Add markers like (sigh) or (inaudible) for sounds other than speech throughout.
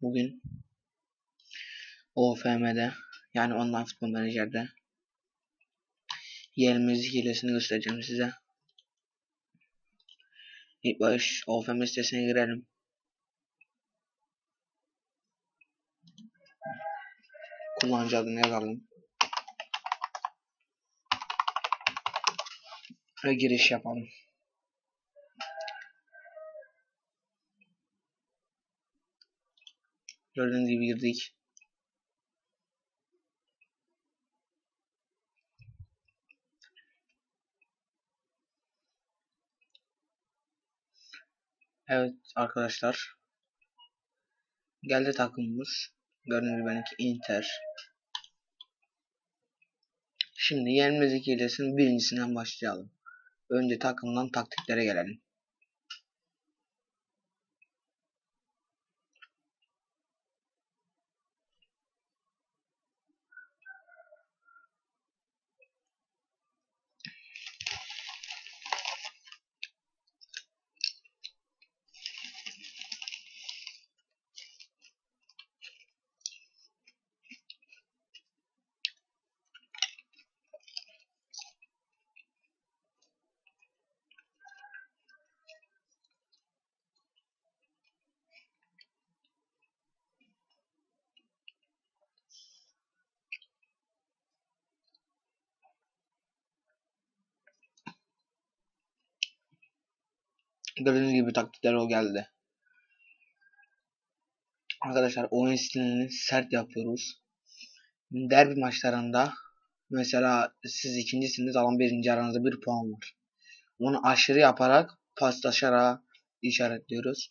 Bugün OFM'de yani online futbol menajerde yerimiz hilesini göstereceğim size. İlk baş OFM sitesine girelim. Kullanıcı adını yazalım. Ve giriş yapalım. Gördüğünüz gibi girdik. Evet arkadaşlar. Geldi takımımız. Gördüğünüz gibi benimki Inter. Şimdi yenilmezlik hilesinin birincisinden başlayalım. Önce takımdan taktiklere gelelim. Gördüğünüz gibi taktikler o geldi. Arkadaşlar oyun stilini sert yapıyoruz. Derbi maçlarında mesela siz ikincisiniz alan birinci aranızda bir puan var. Onu aşırı yaparak paslaşarak işaretliyoruz.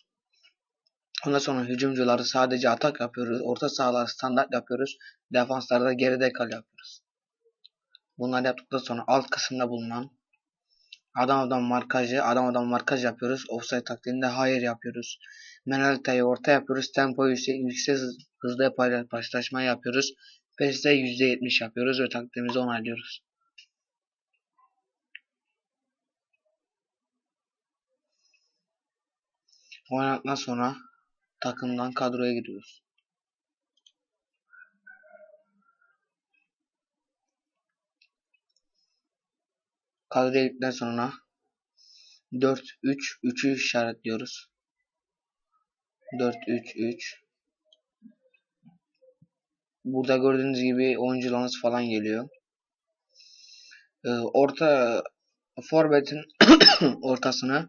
Ondan sonra hücumcuları sadece atak yapıyoruz. Orta sahalar standart yapıyoruz. Defanslarda geride kal yapıyoruz. Bunları yaptıktan sonra alt kısımda bulunan Adam adam markajı, adam adam markaj yapıyoruz. Offside taktiğinde hayır yapıyoruz. Menalita'yı orta yapıyoruz. Tempo yüksek, yüksek hızlı başlaşma yapıyoruz. PES'te %70 yapıyoruz ve taktiğimizi onaylıyoruz. Oynatma sonra takımdan kadroya giriyoruz. Kadroya girdikten sonra 4 3 3'ü işaretliyoruz. 4 3 3 Burada gördüğünüz gibi oyuncularınız falan geliyor. Ee, orta forvetin (coughs) ortasını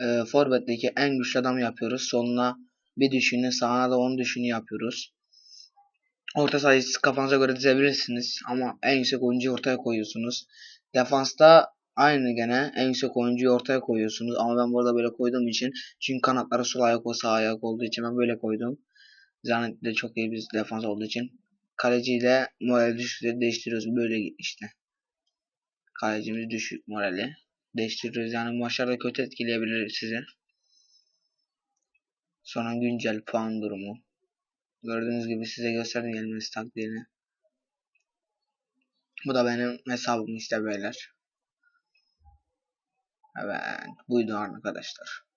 e, forvetteki en güçlü adam yapıyoruz. Soluna bir düşünü, sağına da 10 düşünü yapıyoruz. Orta sahayı kafanıza göre dizebilirsiniz ama en yüksek oyuncuyu ortaya koyuyorsunuz. Defansta aynı gene en yüksek oyuncuyu ortaya koyuyorsunuz ama ben burada böyle koyduğum için çünkü kanatları sol ayak o sağ ayak olduğu için ben böyle koydum. Zanet de çok iyi bir defans olduğu için. Kaleciyle moral düşükleri değiştiriyoruz. Böyle işte. Kalecimiz düşük morali. Değiştiriyoruz. Yani maçlarda kötü etkileyebilir sizi. Sonra güncel puan durumu. Gördüğünüz gibi size gösterdim gelmesi taktiğini. Bu da benim hesabım işte beyler. Evet buydu arkadaşlar.